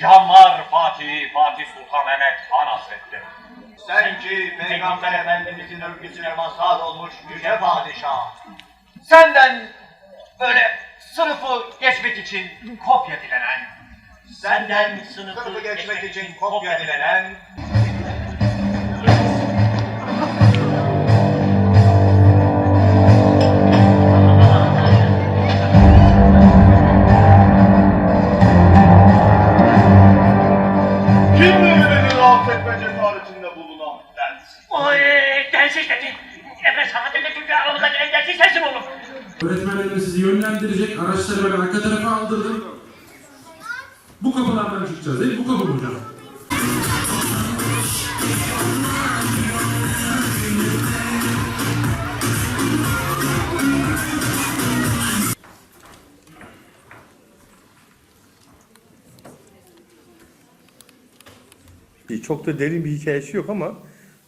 Canlar Fatih, Fatih Sultan Mehmet Han Hazretleri. Sen ki Peygamber Efendimizin övgüsüne mazhar olmuş yüce padişah. Senden böyle sınıfı geçmek için kopya dilenen, Senden sınıfı geçmek için kopya dilenen, cesaretinde bulunan bensin. Oy, densiz dedi. Efes Hakkı'nda çünkü aramızdaki en densiz sensin oğlum. Öğretmenlerimiz sizi yönlendirecek. Araçları böyle arka tarafa aldırdım. Bu kapılardan çıkacağız değil mi? Bu kapı mı hocam? Çok da derin bir hikayesi yok ama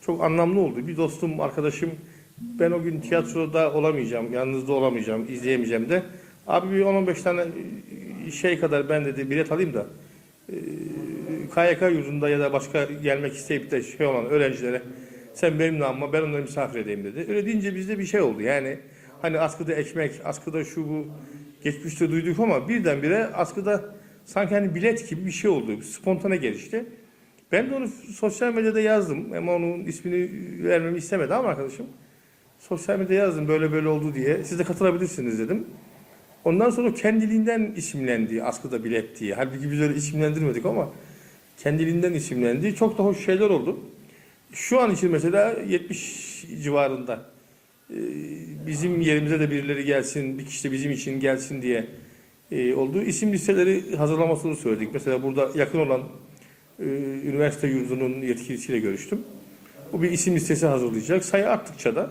çok anlamlı oldu. Bir dostum, arkadaşım ben o gün tiyatroda olamayacağım, yalnız da olamayacağım, izleyemeyeceğim de. Abi bir 10-15 tane şey kadar ben dedi bilet alayım da e, KYK yurdunda ya da başka gelmek isteyip de şey olan öğrencilere sen benimle ama ben onları misafir edeyim dedi. Öyle deyince bizde bir şey oldu yani hani askıda ekmek, askıda şu bu geçmişte duyduk ama birdenbire askıda sanki hani bilet gibi bir şey oldu. Spontane gelişti. Ben de onu sosyal medyada yazdım. Ama onun ismini vermemi istemedi ama arkadaşım. Sosyal medyada yazdım böyle böyle oldu diye. Siz de katılabilirsiniz dedim. Ondan sonra kendiliğinden isimlendi askıda bilet diye. Halbuki biz öyle isimlendirmedik ama kendiliğinden isimlendi. Çok da hoş şeyler oldu. Şu an için mesela 70 civarında e, bizim yerimize de birileri gelsin, bir kişi de bizim için gelsin diye e, oldu. İsim listeleri hazırlamasını söyledik. Mesela burada yakın olan e, üniversite yurdunun yetkilisiyle görüştüm. Bu bir isim listesi hazırlayacak. Sayı arttıkça da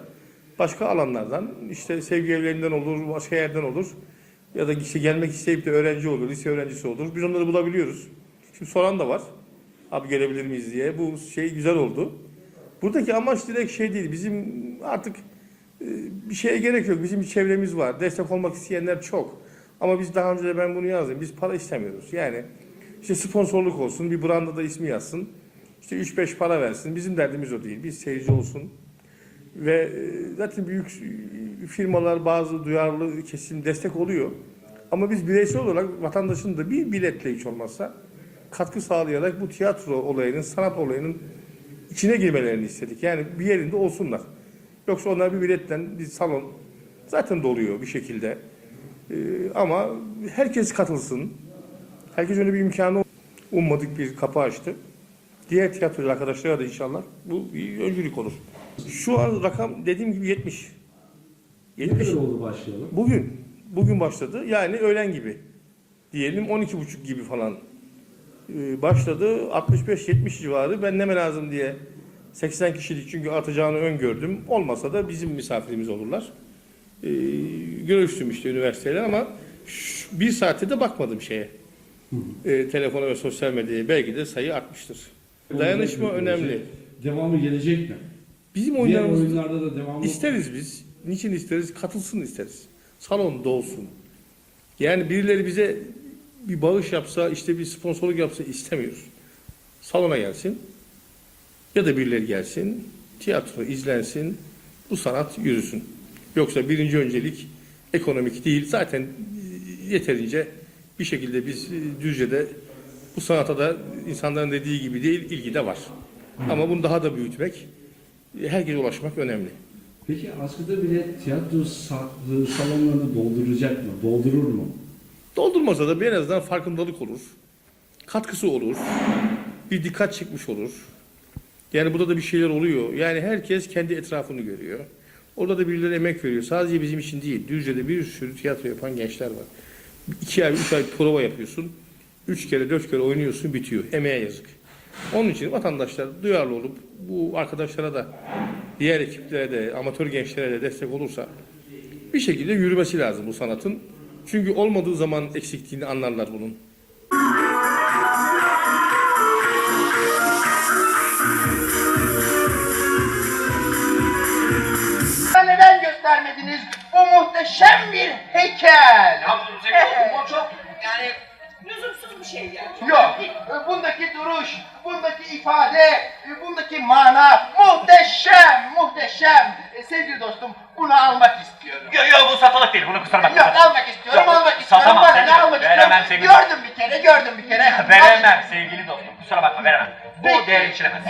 başka alanlardan, işte sevgi evlerinden olur, başka yerden olur. Ya da işte gelmek isteyip de öğrenci olur, lise öğrencisi olur. Biz onları bulabiliyoruz. Şimdi soran da var. Abi gelebilir miyiz diye. Bu şey güzel oldu. Buradaki amaç direkt şey değil. Bizim artık e, bir şeye gerek yok. Bizim bir çevremiz var. Destek olmak isteyenler çok. Ama biz daha önce de ben bunu yazdım. Biz para istemiyoruz. Yani işte sponsorluk olsun, bir branda da ismi yazsın. İşte 3-5 para versin. Bizim derdimiz o değil. Biz seyirci olsun. Ve e, zaten büyük e, firmalar bazı duyarlı kesim destek oluyor. Ama biz bireysel olarak vatandaşın da bir biletle hiç olmazsa katkı sağlayarak bu tiyatro olayının, sanat olayının içine girmelerini istedik. Yani bir yerinde olsunlar. Yoksa onlar bir biletten bir salon zaten doluyor bir şekilde. Ee, ama herkes katılsın. Herkes öyle bir imkanı ummadık bir kapı açtı. Diğer tiyatrocu arkadaşlara da inşallah bu bir öncülük olur. Şu an rakam dediğim gibi 70. Ne 70. kadar oldu başlayalım? Bugün. Bugün başladı. Yani öğlen gibi. Diyelim 12.30 gibi falan Ee, başladı. 65-70 civarı. Ben neme lazım diye 80 kişilik çünkü artacağını öngördüm. Olmasa da bizim misafirimiz olurlar. Ee, görüştüm işte üniversiteyle ama bir saatte de bakmadım şeye. Ee, telefona ve sosyal medyaya. Belki de sayı artmıştır. Dayanışma Olacak mı? önemli. Devamı gelecek mi? Bizim Diğer oyunlarımız oyunlarda da devamı İsteriz biz. Niçin isteriz? Katılsın isteriz. Salon dolsun. Yani birileri bize bir bağış yapsa, işte bir sponsorluk yapsa istemiyoruz. Salona gelsin. Ya da birileri gelsin. Tiyatro izlensin. Bu sanat yürüsün. Yoksa birinci öncelik ekonomik değil. Zaten yeterince bir şekilde biz e, Düzce'de bu sanata da insanların dediği gibi değil, ilgi de var. Ama bunu daha da büyütmek, herkese ulaşmak önemli. Peki askıda bile tiyatro sa- salonlarını dolduracak mı? Doldurur mu? Doldurmasa da bir en azından farkındalık olur. Katkısı olur. Bir dikkat çekmiş olur. Yani burada da bir şeyler oluyor. Yani herkes kendi etrafını görüyor. Orada da birileri emek veriyor. Sadece bizim için değil. Düzce'de bir sürü tiyatro yapan gençler var. İki ay, üç ay prova yapıyorsun. Üç kere, dört kere oynuyorsun, bitiyor. Emeğe yazık. Onun için vatandaşlar duyarlı olup bu arkadaşlara da diğer ekiplere de, amatör gençlere de destek olursa bir şekilde yürümesi lazım bu sanatın. Çünkü olmadığı zaman eksikliğini anlarlar bunun. Bir şey yani. Yok, e, bundaki duruş, bundaki ifade, e, bundaki mana muhteşem, muhteşem. E, Sevgili dostum, bunu almak istiyorum. Yok yok bu satılık değil. Bunu kusura bakma. Yok, almak istiyorum, Yok, almak istiyorum. satamam, Bana ne almak veremem istiyorum? sevgili- Gördüm bir kere, gördüm bir kere. Veremem sevgili dostum. Kusura bakma veremem. Bu değerim biçilemez.